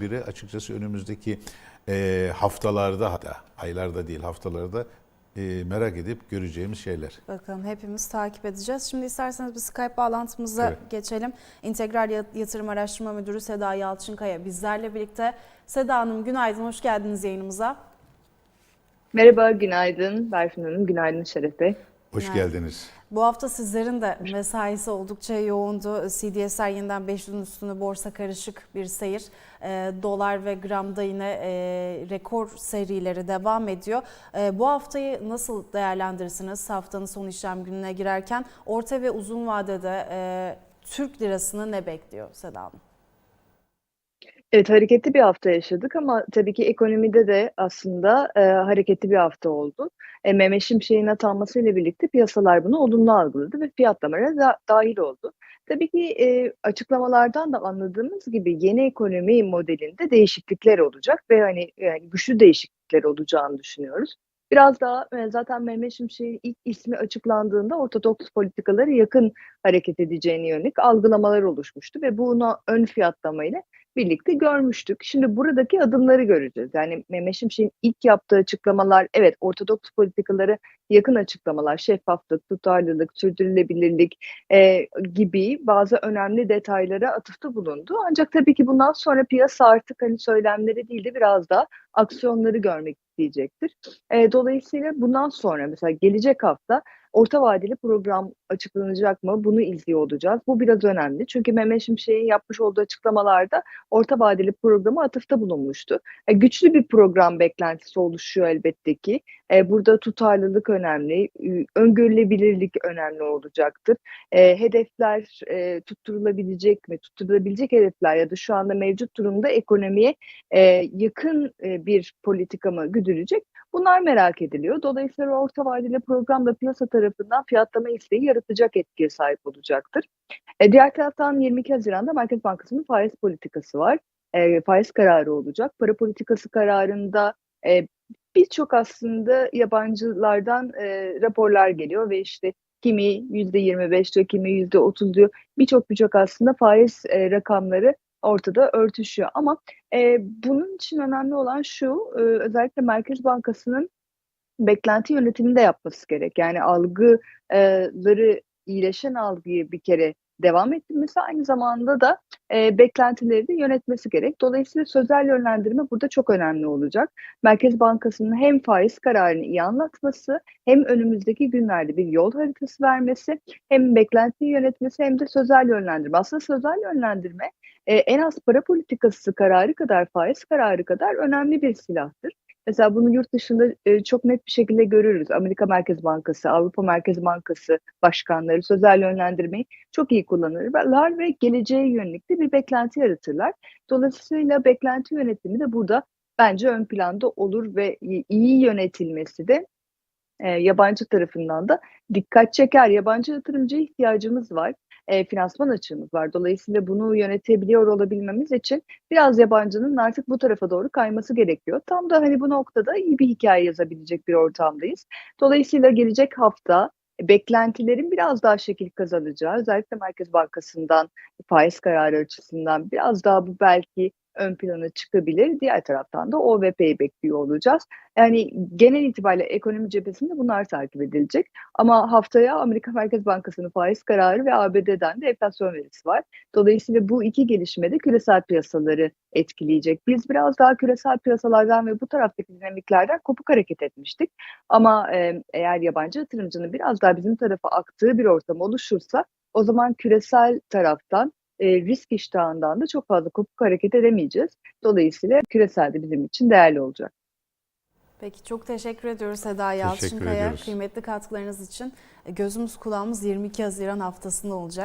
biri açıkçası önümüzdeki e, haftalarda hatta aylarda değil haftalarda e, merak edip göreceğimiz şeyler. Bakalım hepimiz takip edeceğiz. Şimdi isterseniz bir Skype bağlantımıza Evet. geçelim. İntegral Yat- Yatırım Araştırma Müdürü Seda Yalçınkaya bizlerle birlikte. Seda Hanım günaydın, hoş geldiniz yayınımıza. Merhaba, günaydın Berfin Hanım, günaydın Şeref Bey. Hoş Günaydın. geldiniz. Bu hafta sizlerin de mesaisi oldukça yoğundu. CDS'ler yeniden 500'ün üstünü borsa karışık bir seyir. E, dolar ve gramda yine e, rekor serileri devam ediyor. E, bu haftayı nasıl değerlendirirsiniz haftanın son işlem gününe girerken? Orta ve uzun vadede e, Türk lirasını ne bekliyor Seda Hanım? Evet, hareketli bir hafta yaşadık ama tabii ki ekonomide de aslında e, hareketli bir hafta oldu. E, Mehmet Şimşek'in atanmasıyla birlikte piyasalar bunu olumlu algıladı ve fiyatlamalara da dahil oldu. Tabii ki e, açıklamalardan da anladığımız gibi yeni ekonomi modelinde değişiklikler olacak ve hani yani güçlü değişiklikler olacağını düşünüyoruz. Biraz daha e, zaten Mehmet Şimşek'in ilk ismi açıklandığında ortodoks politikalara yakın hareket edeceğine yönelik algılamalar oluşmuştu ve bunu ön fiyatlamayla birlikte görmüştük. Şimdi buradaki adımları göreceğiz. Yani Mehmet Şimşek'in ilk yaptığı açıklamalar, evet ortodoks politikalara yakın açıklamalar, şeffaflık, tutarlılık, sürdürülebilirlik e, gibi bazı önemli detaylara atıfta bulundu. Ancak tabii ki bundan sonra piyasa artık hani söylemleri değil de biraz daha aksiyonları görmek isteyecektir. E, dolayısıyla bundan sonra mesela gelecek hafta orta vadeli program açıklanacak mı? Bunu izliyor olacağız. Bu biraz önemli. Çünkü Mehmet Şimşek'in yapmış olduğu açıklamalarda orta vadeli programa atıfta bulunmuştu. E, güçlü bir program beklentisi oluşuyor elbette ki. E, burada tutarlılık önemli, öngörülebilirlik önemli olacaktır. E, hedefler e, tutturulabilecek mi? Tutturulabilecek hedefler ya da şu anda mevcut durumda ekonomiye e, yakın e, bir politika mı güdülecek? Bunlar merak ediliyor. Dolayısıyla orta vadeli program da piyasa tarafından fiyatlama isteği yaratacak etkiye sahip olacaktır. E, diğer taraftan 22 Haziran'da Merkez Bankası'nın faiz politikası var. E, faiz kararı olacak. Para politikası kararında e, birçok aslında yabancılardan e, raporlar geliyor ve işte kimi %25 diyor, kimi %30 diyor. Birçok birçok aslında faiz e, rakamları ortada örtüşüyor. Ama e, bunun için önemli olan şu, e, özellikle Merkez Bankası'nın beklenti yönetimini de yapması gerek. Yani algıları iyileşen algıyı bir kere devam ettirmesi aynı zamanda da e, beklentileri de yönetmesi gerek. Dolayısıyla sözel yönlendirme burada çok önemli olacak. Merkez Bankası'nın hem faiz kararını iyi anlatması hem önümüzdeki günlerde bir yol haritası vermesi hem beklentiyi yönetmesi hem de sözel yönlendirme. Aslında sözel yönlendirme e, en az para politikası kararı kadar faiz kararı kadar önemli bir silahtır. Mesela bunu yurt dışında e, çok net bir şekilde görürüz. Amerika Merkez Bankası, Avrupa Merkez Bankası başkanları sözel yönlendirmeyi çok iyi kullanırlar ve geleceğe yönelik de bir beklenti yaratırlar. Dolayısıyla beklenti yönetimi de burada bence ön planda olur ve iyi yönetilmesi de e, yabancı tarafından da dikkat çeker. Yabancı yatırımcıya ihtiyacımız var. E, finansman açığımız var. Dolayısıyla bunu yönetebiliyor olabilmemiz için biraz yabancının artık bu tarafa doğru kayması gerekiyor. Tam da hani bu noktada iyi bir hikaye yazabilecek bir ortamdayız. Dolayısıyla gelecek hafta beklentilerin biraz daha şekil kazanacağı, özellikle Merkez Bankası'ndan faiz kararı açısından biraz daha bu belki ön plana çıkabilir. Diğer taraftan da OVP'yi bekliyor olacağız. Yani genel itibariyle ekonomi cephesinde bunlar takip edilecek. Ama haftaya Amerika Merkez Bankası'nın faiz kararı ve ABD'den de enflasyon verisi var. Dolayısıyla bu iki gelişme küresel piyasaları etkileyecek. Biz biraz daha küresel piyasalardan ve bu taraftaki dinamiklerden kopuk hareket etmiştik. Ama eğer yabancı yatırımcının biraz daha bizim tarafa aktığı bir ortam oluşursa o zaman küresel taraftan e, risk iştahından da çok fazla kopuk hareket edemeyeceğiz. Dolayısıyla küresel de bizim için değerli olacak. Peki çok teşekkür ediyoruz Seda Yalçınkaya. Kıymetli katkılarınız için. Gözümüz kulağımız 22 Haziran haftasında olacak.